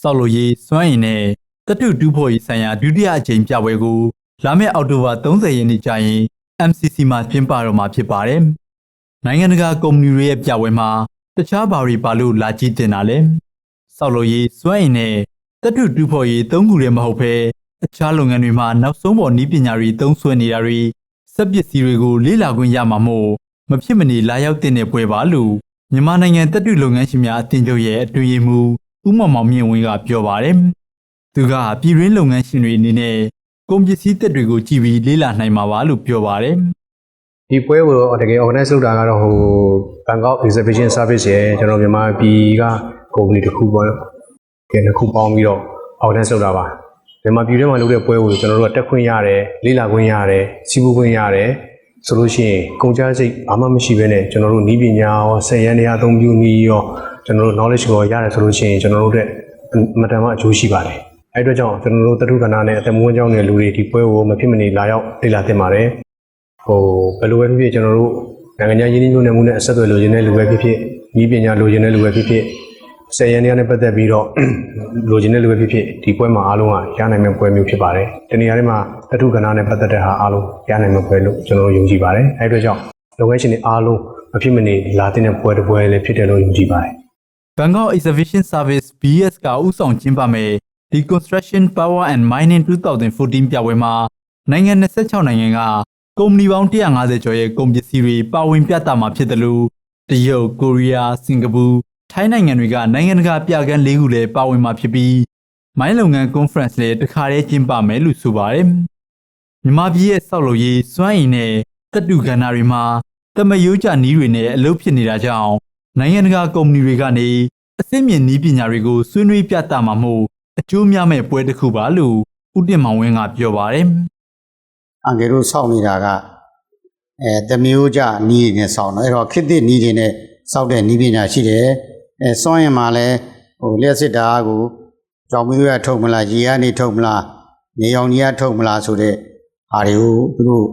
ဆောက်လုပ်ရေးစွမ်းအင်နဲ့တတုတူဖို့ရေးဆိုင်ရာဒုတိယအကြိမ်ပြပွဲကိုလာမယ့်အောက်တိုဘာ30ရက်နေ့ကျရင် MCC မှာကျင်းပတော့မှာဖြစ်ပါတယ်။နိုင်ငံတကာကုမ္ပဏီတွေရဲ့ပြပွဲမှာတခြားဘာတွေပါလို့လာကြည့်တင်တာလဲ။ဆောက်လုပ်ရေးစွမ်းအင်နဲ့တတုတူဖို့ရေးသုံးခုလည်းမဟုတ်ဘဲအခြားလုပ်ငန်းတွေမှာနောက်ဆုံးပေါ်နည်းပညာတွေသုံးစွဲနေတာတွေစက်ပစ္စည်းတွေကိုလေ့လာခွင့်ရမှာမို့မဖြစ်မနေလာရောက်တင်တဲ့ပွဲပါလို့မြန်မာနိုင်ငံတတုလုပ်ငန်းရှင်များအသင်းချုပ်ရဲ့အတွင်းရေးမှူး ဦးမောင်မောင်မြင့်ဝင်းကပြောပါတယ်။သူကပြည်တွင်းလုပ်ငန်းရှင်တွေအနေနဲ့ကုန်ပစ္စည်းသက်တွေကိုကြည့်ပြီးလေ့လာနိုင်မှာပါလို့ပြောပါတယ်။ဒီပွဲကိုတော့တကယ် organize လုပ်တာကတော့ဟို Bangkok Exhibition Service ရဲ့ကျွန်တော်မြန်မာပြည်ကကုမ္ပဏီတစ်ခုပေါ့နော်။ဒီနှစ်ခုပေါင်းပြီးတော့ organize လုပ်တာပါ။မြန်မာပြည်ထဲမှာလုပ်တဲ့ပွဲကိုကျွန်တော်တို့ကတက်ခွင့်ရတယ်၊လေ့လာခွင့်ရတယ်၊စီးပူးခွင့်ရတယ်ဆိုလို့ရှိရင်ကုန်ကြမ်းစိတ်ဘာမှမရှိဘဲနဲ့ကျွန်တော်တို့ဤပညာရောဆယ်ရန်တရားအသုံးပြုနည်းရော ကျွန်တော်တို့ knowledge ကိုရတယ်ဆိုလို့ရှိရင်ကျွန်တော်တို့အတွက်အမတန်မှအကျိုးရှိပါတယ်။အဲဒီအတွက်ကြောင့်ကျွန်တော်တို့တထုကဏ္ဍနဲ့အသက်မွေးကြောင်းတဲ့လူတွေဒီပွဲကိုမဖြစ်မနေလာရောက်လေ့လာသင့်ပါတယ်။ဟိုဘယ်လိုပဲဖြစ်ဖြစ်ကျွန်တော်တို့နိုင်ငံခြားရင်းနှီးမြှုပ်နှံမှုနဲ့အဆက်အသွယ်လိုချင်တဲ့လူပဲဖြစ်ဖြစ်ဤပညာလိုချင်တဲ့လူပဲဖြစ်ဖြစ်ဆယ်ရန်တရားနဲ့ပတ်သက်ပြီးတော့လိုချင်တဲ့လူပဲဖြစ်ဖြစ်ဒီပွဲမှာအားလုံးကရနိုင်မယ့်ပွဲမျိုးဖြစ်ပါတယ်။တနေရာတွေမှာတထုကဏ္ဍနဲ့ပတ်သက်တဲ့ဟာအားလုံးရနိုင်မယ့်ပွဲလို့ကျွန်တော်တို့ယုံကြည်ပါတယ်။အဲဒီအတွက်ကြောင့်လုပ်ငန်းရှင်တွေအားလုံးမဖြစ်မနေလာတဲ့ပွဲတစ်ပွဲလည်းဖြစ်တယ်လို့ယုံကြည်ပါတယ်။ Bangkok Exhibition Service BS ကဥဆောင်ကျင်းပမယ် Deconstruction Power and Mining 2014ပြပွဲမှာနိုင်ငံ26နိုင်ငံကကုမ္ပဏီပေါင်း150ကျော်ရဲ့ကုန်ပစ္စည်းတွေပါဝင်ပြသမှာဖြစ်တယ်လို့တရုတ်၊ကိုရီးယား၊စင်ကာပူ၊ထိုင်းနိုင်ငံတွေကနိုင်ငံတကာပြကန်း၄ခုလည်းပါဝင်မှာဖြစ်ပြီးမိုင်းလုပ်ငန်း conference လည်းတစ်ခါတည်းကျင်းပမယ်လို့ဆိုပါတယ်။မြန်မာပြည်ရဲ့ဆောက်လုပ်ရေးစွမ်းအင်နဲ့တပ်တူကဏ္ဍတွေမှာတမယိုးကြနီးတွေနဲ့အလုပ်ဖြစ်နေတာကြောင့် နိုင်ငံတကာကုမ္ပဏီတွေကနေအစိမ့်မြင့်နီးပညာတွေကိုဆွေးနွေးပြသမှာမို့အကျိုးများမဲ့ပွဲတစ်ခုပါလို့ဦးတင်မောင်ဝင်းကပြောပါတယ်။အန်ကယ်တို့စောင့်နေတာကအဲတမျိုးကြနီးတွေနဲ့စောင့်တော့အဲ့တော့ခစ်သစ်နီးတွေနဲ့စောင့်တဲ့နီးပညာရှိတယ်အဲစွန့်ရင်မှလည်းဟိုလျှက်စစ်တာကိုကြောင်မီးရထုတ်မလားရေကနေထုတ်မလားနေအောင်ကြီးကထုတ်မလားဆိုတဲ့ဟာတွေကိုသူတို့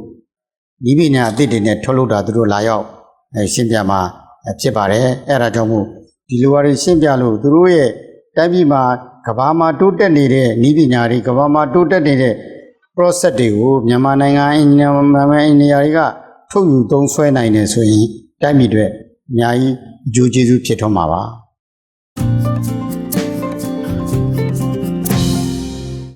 နီးပညာအသစ်တွေနဲ့ထုတ်လုပ်တာသူတို့လာရောက်အဲရှင်းပြမှာအဲ ဖြစ်ပါတယ်အဲ့ဒါကြောင့်မို့ဒီလိုဟာတွေရှင်းပြလို့သူတို့ရဲ့တိုင်းပြည်မှာကဘာမှာတိုးတက်နေတဲ့နီးပညာတွေကဘာမှာတိုးတက်နေတဲ့ process တွေကိုမြန်မာနိုင်ငံအင်ဂျင်နီယာမြန်မာအင်ဂျင်နီယာတွေကထုတ်ယူသုံးစွဲနိုင်တယ်ဆိုရင်တိုက်မြစ်တွေအများကြီးအကျိုးကျေးဇူးဖြစ်ထွန်းမှာပါ